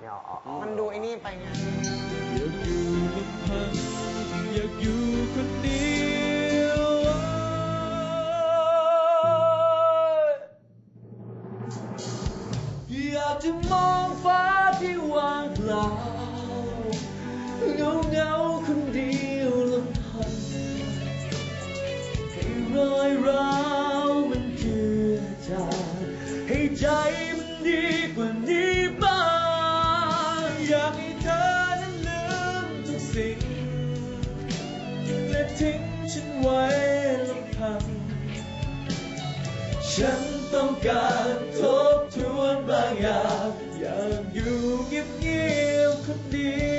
ไม่เอาเอาเอามันดูไอ้นี่ไปไง อยากอยู่ลำพังอยากอยู่คนเดียวอยากจะมอง ทิ้งฉันไว้ลำพัง ฉันต้องการทบทวนบางอย่าง อยากอยู่เงียบๆคนเดียว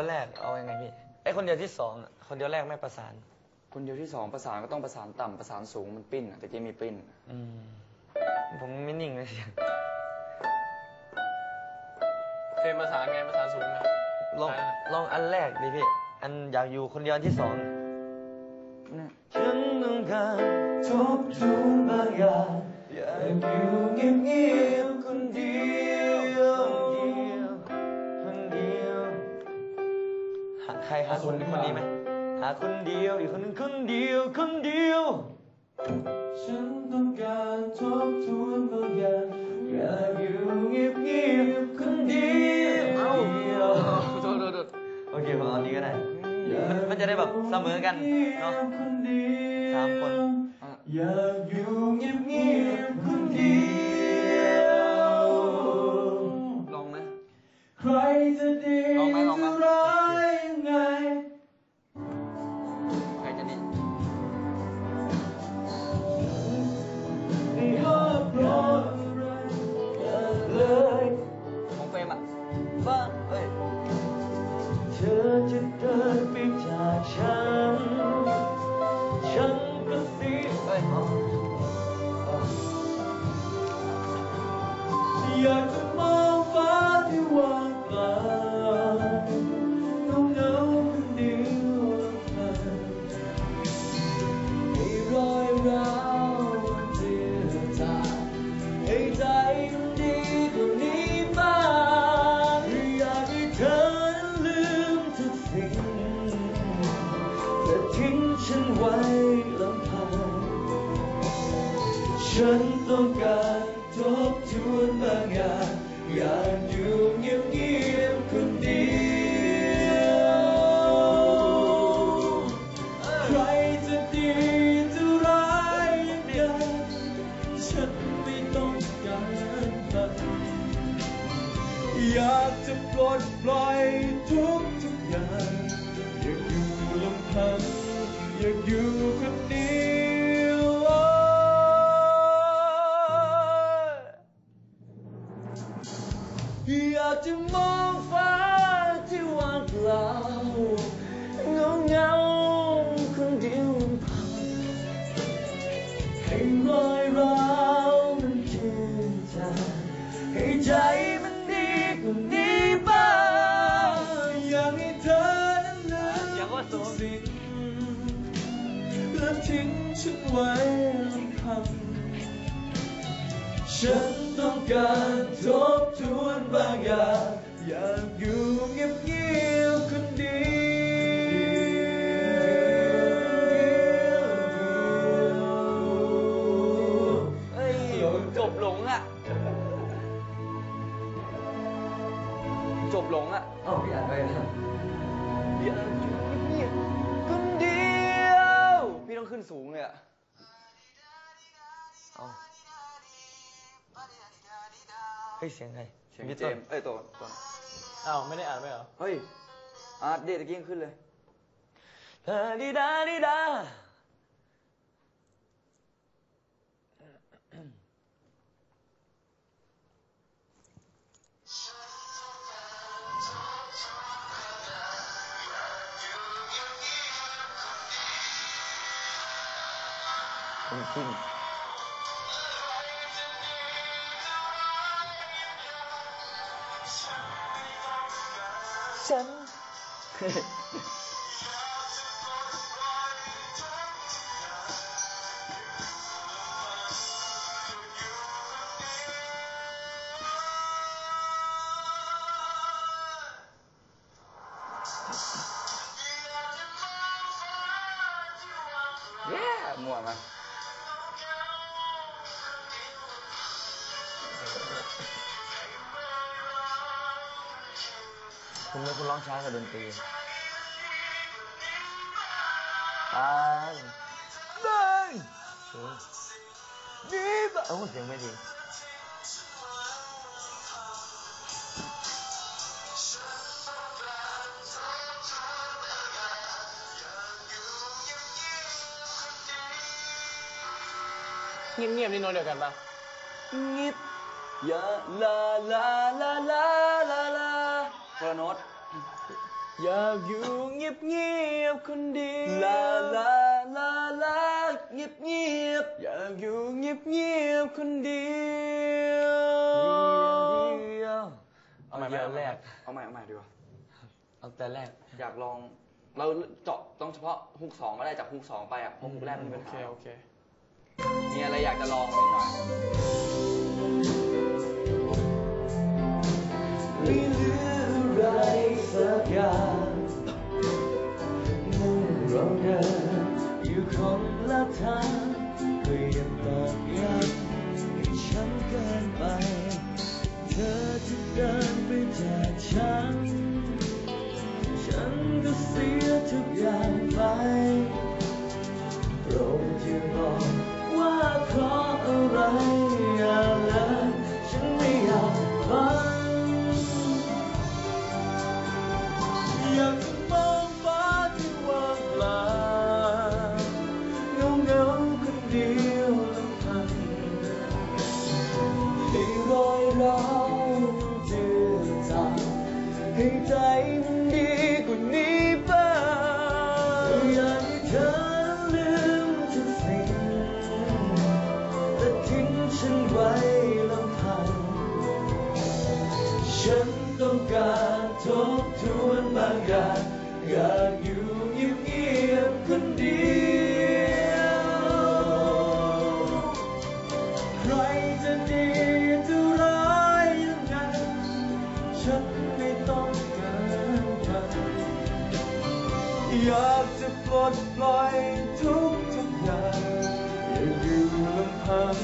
ยวแรกเอายังไงพี่ไอคนเดียวที่สองอะคนเดียวแรกไม่ประสาน คนเดียวที่สองประสานก็ต้องประสานต่ำประสานสูงมันปิ้นอะแต่กี้มีปิ้น อืม ผมไม่นิ่งเลยเสียงเฟรมภาษานไงภาษานสูงนะลองลองอันแรกดิพี่ อันอยากอยู่คนเดียวอันที่สองเนี่ยฉันต้องการทบทวนบางอย่างอยากอยู่เงียบๆคนเดียว ครหาคนคนนี้ไหมหาคนเดียวอีกคนหนึงคนเดียวคนเดียว ฉันต้องการทบทวนบางอย่างอยากอยู่เงียบๆคนเดียวโทษโทษโทษโอเคผมเอาอันนี้ก็ได้มันมันจะได้แบบเสมอกันเนาะคนเดียวสามคนอยากอยู่เงียบๆคนเดียว ฉันไว้ลำพัง ฉันต้องการทบทวนบางอย่างอยากอยู่เงียบๆคนเดียวใครจะดีจะร้ายยังไงฉันไม่ต้องการมันอยากจะปลดปล่อย อยากจะมองฟ้าที่ว่างเปล่าเงาเงาคนเดียวพังให้รอยร้าวมันเจือจางให้ใจมันดีกว่านี้บ้างอยากให้เธอนั้นลืมทุกสิ่งและทิ้งฉันไว้ลำพังฉัน ต้องการทบทวนบางอย่างอยากอยู่เงียบๆคนเดียวเอ้ยจบหลงอะ จบหลงอะ เอ้าพี่อ่านไปนะอยากอยู่เงียบๆคนเดียว พี่ต้องขึ้นสูงเลยอะ เอา เฮ้ยเสียงใครเสียงพี่เจต้นมส์เอ้ยตัวตัวอ้าวไม่ได้อ่านไหมเหรอ เฮ้ยอาร์ตเดตะกี้ยังขึ้นเลยดาดิดาดิดาจริง ฉั คุณเป็นคนร้องช้ากับดนตรีตาเดินนี่บ้าโอ้เสียงไม่ดีเงียบๆนี่โน้ตเดียวกันปะงิบอย่าลาลาลาลาลา ลาคนละโน้ตอยากอยู่เงียบเงียบๆคนเดียวลาลาลาลาเงียบเงียบอยากอยู่เงียบเงียบๆคนเดียวเดียวเอาเดียวแรกเอาใหม่เอาใหม่ดีกว่าเอาแต่แรกอยากลองเราเจาะต้องเฉพาะฮุกสองก็ได้จากฮุกสองไปอะเพราะฮุกแรกมันมีโอปัญเคหาโอเคมีอะไรอยากจะลองนิดหน่อยไม่เหลือ คนละทางก็ยังตอบย้ำให้ฉันเกินไป เธอจะเดินไปจากฉัน ฉันก็เสียทุกอย่างไปโปรดอย่าบอกว่าเพราะ รอยร้าจือจางให้ใจมันดีกว่านี้บ้างอยากให้เธอลืมทุกสิ่งและทิ้งฉันไว้ลำพัง ฉันต้องการทบทวนบางอย่างอยากอยู่เงียบๆคนเดียว อยากจะปลดปล่อยทุกทุกอย่างอยากอยู่ลำพัง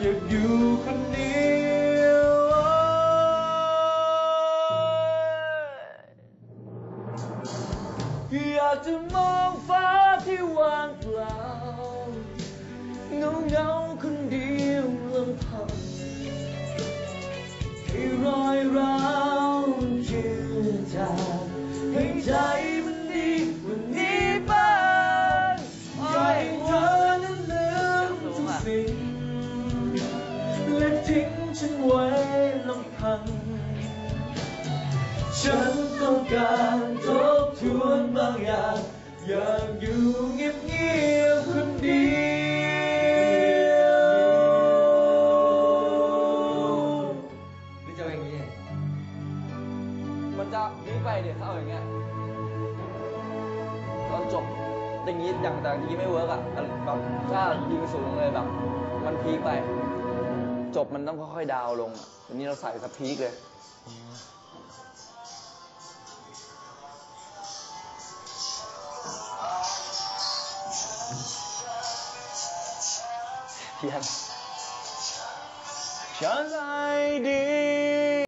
อยากอยู่คนเดียวอยากจะมองฟ้าที่ว่างเปล่าเงาเงาคนเดียวลำพังให้รอยร้าว ไปเดี๋ยวถ้าเอาอย่างเงี้ยตอนจบอย่างนี้อย่างแต่อย่างนี้ไม่เวิร์กอะแบบถ้ายิงสูงเลยแบบ มันพีคไป จบมันต้องค่อยๆดาวลงอะอันนี้เราใส่สพีคเลยเพียนฉันใจดี